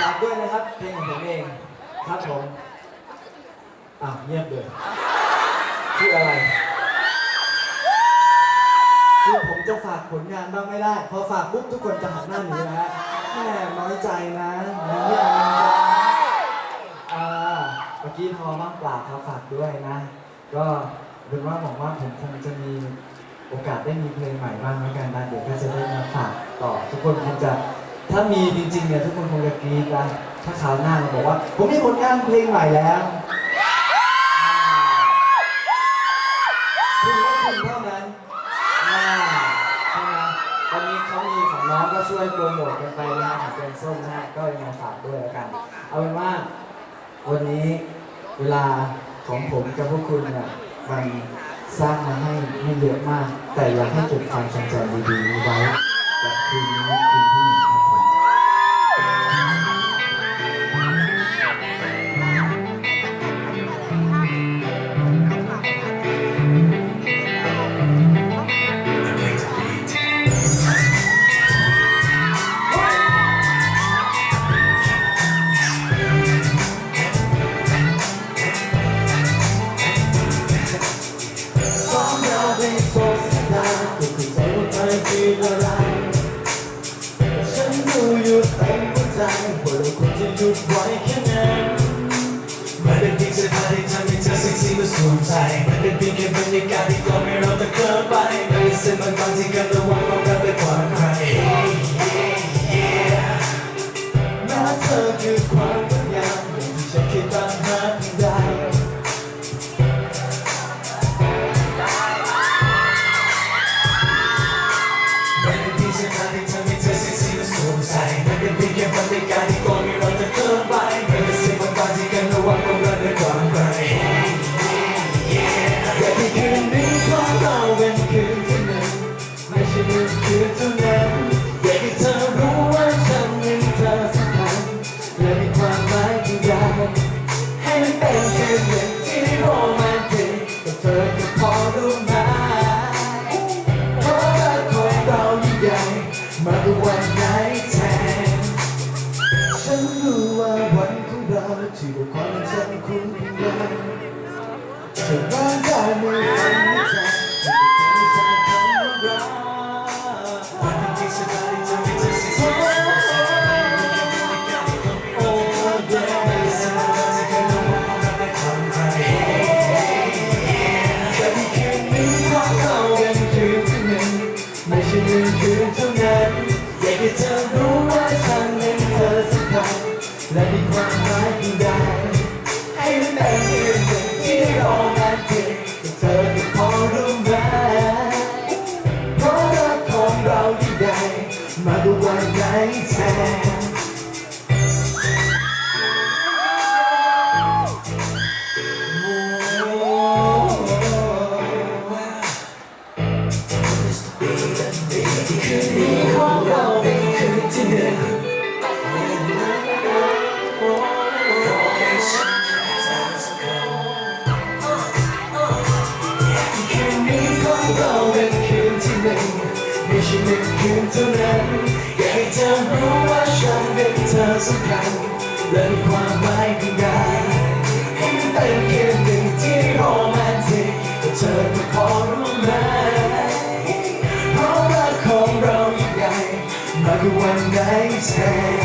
ฝากด้วยนะครับ เพลงของผมเอง ครับผมอ้าวเงียบเลยคืออะไรคือผมจะฝากผลงานบ้างไม่ได้ พอฝากปุ๊บทุกคนจะหันหน้าหนีนะฮะแหมน้อยใจนะมีเรื่องอะไรกันอ่าเมื่อกี้พอมากปลาครับฝากด้วยนะ ก็เป็นว่าบอกว่าผมคงจะมีโอกาสได้มีเพลงใหม่บ้างแล้วกันนะเดี๋ยวก็จะได้มาฝากต่อ ทุกคนคงจะ ถ้ามีจริงๆเนี่ยทุกคนคงจะกรี๊ดนะถ้าคราวหน้าเราบอกว่า ผมมีผลงานเพลงใหม่แล้วคุณและคุณเท่านั้นอ่าใช่ไหมวันนี้เขามีของน้องก็ช่วยโปรโมทกันไปนะของเป็นส้มนะฮะก็ยังมาฝากด้วยแล้วกัน เอาเป็นว่าวันนี้เวลาของผมกับพวกคุณเนี่ยมันสร้างมาให้ไม่เยอะมาก แต่อยากให้เก็บความทรงจำ ใจว่าเราควรจะหยุดไว้แค่ไหนมันเป็นเพียงเสื้อผ้าที่ทำให้เธอเซ็กซี่มาสวมใส่มันเป็นเพียงแค่บรรยากาศที่ทำให้เราต้องเคลิ้มไปในเส้นบางๆที่กำลัง และมีความหมายที่ใหญ่ให้มันเป็นคืนหนึ่งที่โรแมนติกแต่เธอก็พอรู้ไหมเพราะรักของเรายิ่งใหญ่มากกว่าวันไหนแทนฉันรู้ว่าวันของเราที่ว่าความสำคัญเพียงใดจะร้องได้ไม่ฟังไม่ใจไม่ใช่คำว่ารัก หนึ่งเท่านั้นอยากให้เธอรู้ว่าฉันเป็นเธอสำคัญและมีความหมายเพียงใดให้มันเป็นคืนหนึ่งที่รแมนติกแต่เธอก็พอรู้ไหมเพราะรักของเรายิ่งใหญ่มากกว่าวันไหนแท สักครั้งและมีความหมายเพียงใดให้มันเป็นเกมหนึ่งที่โรแมนติกเธอก็พอรู้ไหมเพราะรักของเรายิ่งใหญ่มากกว่าวันไหนแทน